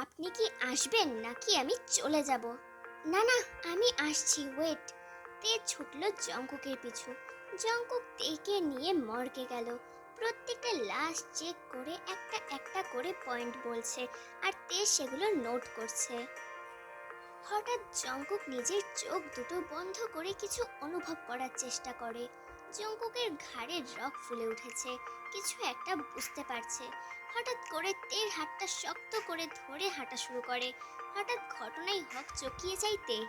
আপনি কি আসবেন নাকি আমি চলে যাব? না না, আমি আসছি ওয়েট তে ছুটল জঙ্কুকের পিছু। জঙ্কুক তেকে নিয়ে মর্গে গেল। প্রত্যেকটা লাশ চেক করে একটা একটা করে পয়েন্ট বলছে আর তে সেগুলো নোট করছে। হঠাৎ জঙ্কুক নিজের চোখ দুটো বন্ধ করে কিছু অনুভব করার চেষ্টা করে। জঙ্কুকের ঘাড়ে রক ফুলে উঠেছে। কিছু একটা বুঝতে পারছে। হঠাৎ করে তের হাতটা শক্ত করে ধরে হাঁটা শুরু করে। হঠাৎ ঘটনায় হক চকিয়ে যাইতে।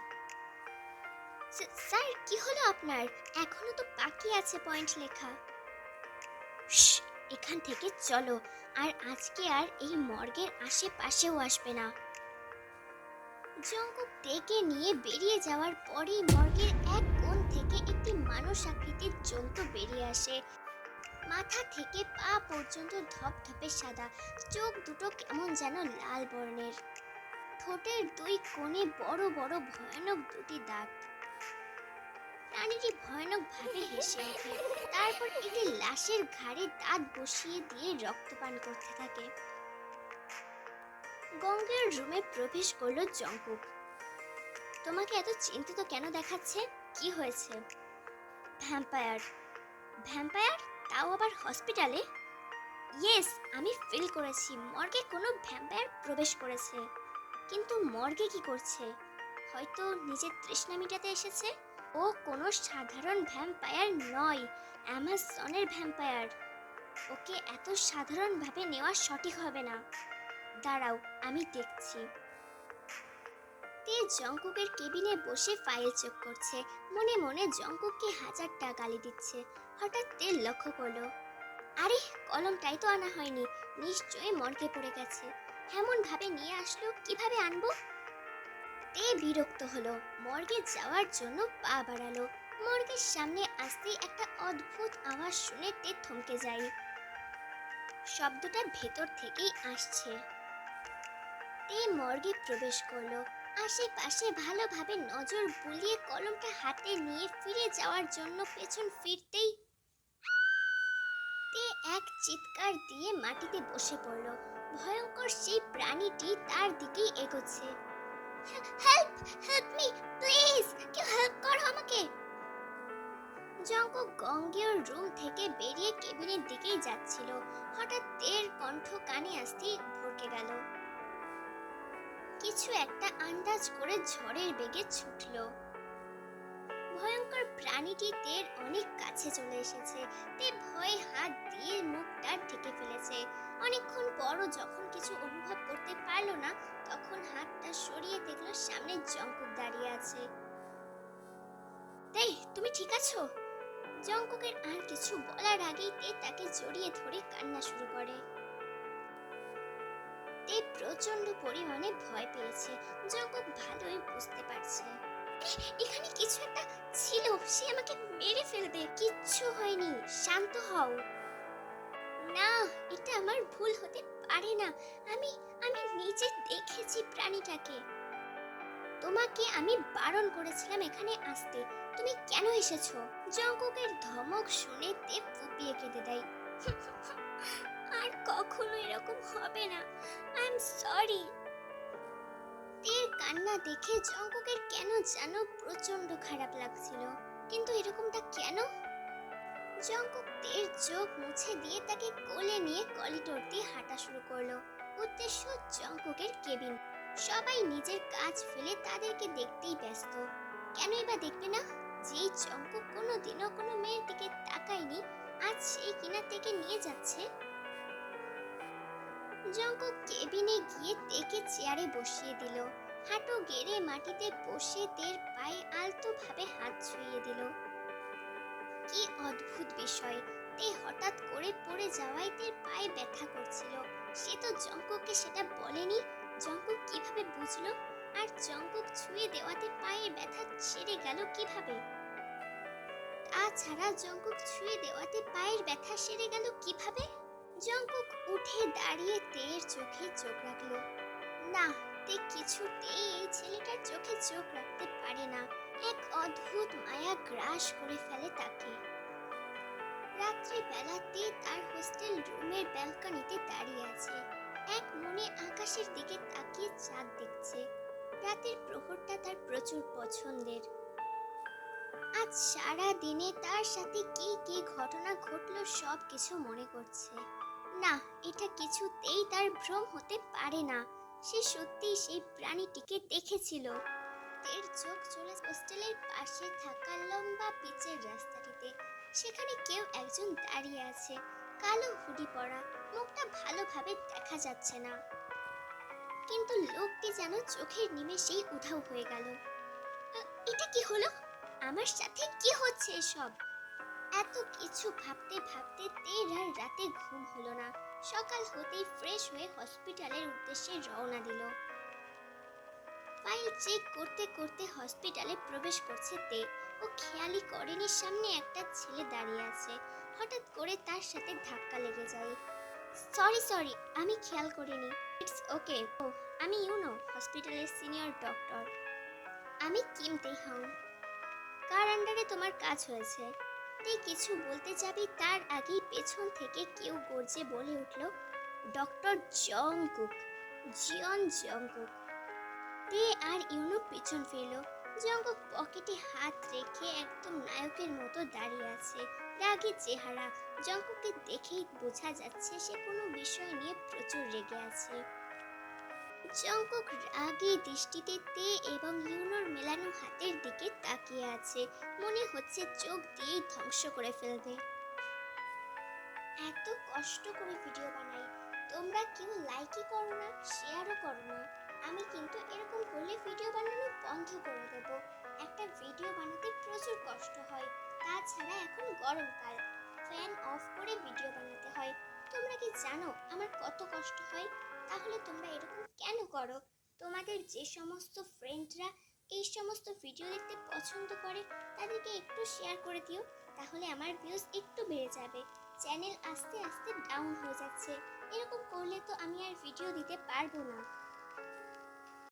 "স্যার- কি হলো আপনার? এখনও তো বাকি আছে পয়েন্ট লেখা। এখান থেকে চলো, আর আজকে আর এই মর্গের আশেপাশেও আসবে না। জঙ্কুক ডেকে নিয়ে বেরিয়ে যাওয়ার পরেই মর্গের এক কোণ থেকে একটি মানুষ আকৃতির জন্তু বেরিয়ে আসে। মাথা থেকে পা পর্যন্ত ধপধপে সাদা। চোখ দুটো কেমন যেন লাল বর্ণের। ঠোঁটের দুই কোণে বড় বড় ভয়ানক দুটি দাগ। প্রাণীটি ভয়ানক ভাবে হেসে ওঠে। তারপর একটি লাশের ঘাড়ে দাঁত বসিয়ে দিয়ে রক্তপান করতে থাকে। গঙ্গের রুমে প্রবেশ করল জঙ্কুক। তোমাকে এত চিন্তিত কেন দেখাচ্ছে? কি হয়েছে? ভ্যাম্পায়ার। ভ্যাম্পায়ার? তাও আবার হসপিটালে ইয়েস আমি ফিল করেছি। মর্গে কোনো ভ্যাম্পায়ার প্রবেশ করেছে। কিন্তু মর্গে কি করছে? হয়তো নিজের তৃষ্ণা মিটাতে এসেছে? ও কোনো সাধারণ ভ্যাম্পায়ার নয় অ্যামাজনের ভ্যাম্পায়ার ওকে এত সাধারণভাবে নেওয়া সঠিক হবে না। দাঁড়াও, আমি দেখছি। তে জঙ্কুকের কেবিনে বসে ফাইল চেক করছে। মনে মনে জঙ্কুককে হাজারটা গালি দিচ্ছে। হঠাৎ তে লক্ষ্য করল। আরে, কলমটাই তো আনা হয়নি। নিশ্চয়ই পড়ে গেছে। নিয়ে আসলো, কীভাবে আনব? তে বিরক্ত হলো। মর্গে যাওয়ার জন্য পা বাড়ালো। মর্গের সামনে আসতেই একটা অদ্ভুত আওয়াজ শুনে তে থমকে যায়। শব্দটা ভেতর থেকেই আসছে। তে মর্গে প্রবেশ করল। আশেপাশে ভালোভাবে নজর বুলিয়ে কলমটা হাতে নিয়ে ফিরে যাওয়ার জন্য পেছন ফিরতেই তে এক চিৎকার দিয়ে মাটিতে বসে পড়ল। ভয়ঙ্কর সেই প্রাণীটি তার দিকেই এগোচ্ছে। হেল্প হেল্প মি, প্লিজ, কেউ হেল্প করো আমাকে! জঙ্ক গঙ্গেয় রুম থেকে বেরিয়ে কেবিনের দিকেই যাচ্ছিল। হঠাৎ তের কণ্ঠ কানে আসতেই কিছু একটা আন্দাজ করে ঝড়ের বেগে ছুটল। ভয়ঙ্কর প্রাণীটি তের অনেক কাছে চলে এসেছে। তে ভয়ে হাত দিয়ে মুখটা ঢেকে ফেলেছে। অনেকক্ষণ পরও যখন কিছু অনুভব করতে পারল না, তখন হাতটা সরিয়ে দেখল সামনে জঙ্কুক দাঁড়িয়ে আছে। এই তুমি ঠিক আছো? জঙ্কুকের আর কিছু বলার আগেই তে তাকে জড়িয়ে ধরে কান্না শুরু করে। প্রচণ্ড পরিমাণে ভয় পেয়েছে। জগৎ ভালোই বুঝতে পারছে। এখানে কিছু একটা ছিল, সে আমাকে মেরে ফেলবে। কিচ্ছু হয়নি। শান্ত হও। না, এটা আমার ভুল হতে পারে না। আমি আমি নিজে দেখেছি প্রাণীটাকে। তোমাকে আমি বারণ করেছিলাম এখানে আসতে। তুমি কেন এসেছ? জঙ্কুকের ধমক শুনে তে ফুপিয়ে কেঁদে দেয়। আর কখনো এরকম হবে না। আই এম সরি তের কান্না দেখে জঙ্কুকের কেন যেন প্রচণ্ড খারাপ লাগছিল। কিন্তু এরকমটা কেন? জঙ্কুক তের চোখ মুছে দিয়ে তাকে কোলে নিয়ে করিডোর দিয়ে হাঁটা শুরু করল। উদ্দেশ্য জঙ্কুকের কেবিন। সবাই নিজের কাজ ফেলে তাদেরকে দেখতেই ব্যস্ত। কেনই বা দেখবে না? জঙ্কুক কোনো দিনও কোনো মেয়ের দিকে তাকায়নি। আজ সেই কিনা থেকে নিয়ে যাচ্ছে। জঙ্কুক কেবিনে গিয়ে তেকে চেয়ারে বসিয়ে দিল। হাঁটু গেড়ে মাটিতে বসে তের পায়ে আলতোভাবে হাত ছুঁয়ে দিল। কি অদ্ভুত বিষয়, তে হঠাৎ করে পড়ে যাওয়ায় তের পায়ে ব্যথা করছিল। সে তো জঙ্কুককে সেটা বলেনি। জঙ্কুক কীভাবে বুঝলো? আর জঙ্কুক ছুঁয়ে দেওয়াতে পায়ের ব্যথা ছেড়ে গেল কীভাবে? তাছাড়া জঙ্কুক ছুঁয়ে দেওয়াতে পায়ের ব্যথা সেরে গেল কীভাবে? জঙ্কুক উঠে দাঁড়িয়ে তের চোখে চোখ রাখল। না, তে কিছুতেই এই ছেলেটার চোখে চোখ রাখতে পারে না। এক অদ্ভুত মায়া গ্রাস করে ফেলে তাকে। রাত্রিবেলাতে তার হোস্টেল রুমের ব্যালকনিতে দাঁড়িয়ে আছে। এক মনে আকাশের দিকে তাকিয়ে চাঁদ দেখছে। রাতের প্রহরটা তার প্রচুর পছন্দের। আজ সারা দিনে তার সাথে কি কি ঘটনা ঘটলো সব কিছু মনে করছে। না, এটা কিছুতেই তার ভ্রম হতে পারে না। সে সত্যিই সেই প্রাণীটিকে দেখেছিল। এর চোখ চলে হোস্টেলের পাশে থাকা লম্বা পিচের রাস্তাটিতে সেখানে কেউ একজন দাঁড়িয়ে আছে, কালো হুডি পরা। মুখটা ভালোভাবে দেখা যাচ্ছে না। কিন্তু লোকটি যেন চোখের নিমেষেই উধাও হয়ে গেল। এটা কি হলো? আমার সাথে কি হচ্ছে এসব? এত কিছু ভাবতে ভাবতে তের আর রাতে ঘুম হলো না। সকাল হতেই ফ্রেশ হয়ে হসপিটালের উদ্দেশ্যে রওনা দিল। ফাইল চেক করতে করতে হসপিটালে প্রবেশ করছে তে। ও খেয়ালি করেনি সামনে একটা ছেলে দাঁড়িয়ে আছে। হঠাৎ করে তার সাথে ধাক্কা লেগে যায়। সরি সরি আমি খেয়াল করিনি। ইটস ওকে ও আমি ইউনো হসপিটালের সিনিয়র ডক্টর আমি কিম তেহাং কার আন্ডারে তোমার কাজ হয়েছে? তে কিছু বলতে যাবি? তার আগেই পেছন থেকে কেউ গর্জে বলে উঠল ডক্টর জংকুক জিয়ন জংকুক তে আর ইউনো পিছন ফেলল জঙ্কুক পকেটে হাত রেখে একদম নায়কের মতো দাঁড়িয়ে আছে। রাগী চেহারা। জঙ্কুককে দেখেই বোঝা যাচ্ছে সে কোনো বিষয় নিয়ে প্রচুর রেগে আছে। জঙ্কুক রাগী দৃষ্টিতে তে এবং ইউনোর মেলানো হাতের দিকে তাকিয়ে আছে। মনে হচ্ছে চোখ দিয়েই ধ্বংস করে ফেলবে। এত কষ্ট করে ভিডিও বানাই। তোমরা কেউ লাইকই করো না, শেয়ারও করো না। আমি কিন্তু এরকম করলে ভিডিও বানানো বন্ধ করে দেব। একটা ভিডিও বানাতে প্রচুর কষ্ট হয়। তাছাড়া এখন গরমকাল ফ্যান অফ করে ভিডিও বানাতে হয়। তোমরা কি জানো আমার কত কষ্ট হয়? তাহলে তোমরা এরকম কেন করো? তোমাদের যে সমস্ত ফ্রেন্ডরা এই সমস্ত ভিডিও দেখতে পছন্দ করে, তাদেরকে একটু শেয়ার করে দিও, তাহলে আমার ভিউজ একটু বেড়ে যাবে। চ্যানেল আস্তে আস্তে ডাউন হয়ে যাচ্ছে। এরকম করলে তো আমি আর ভিডিও দিতে পারব না।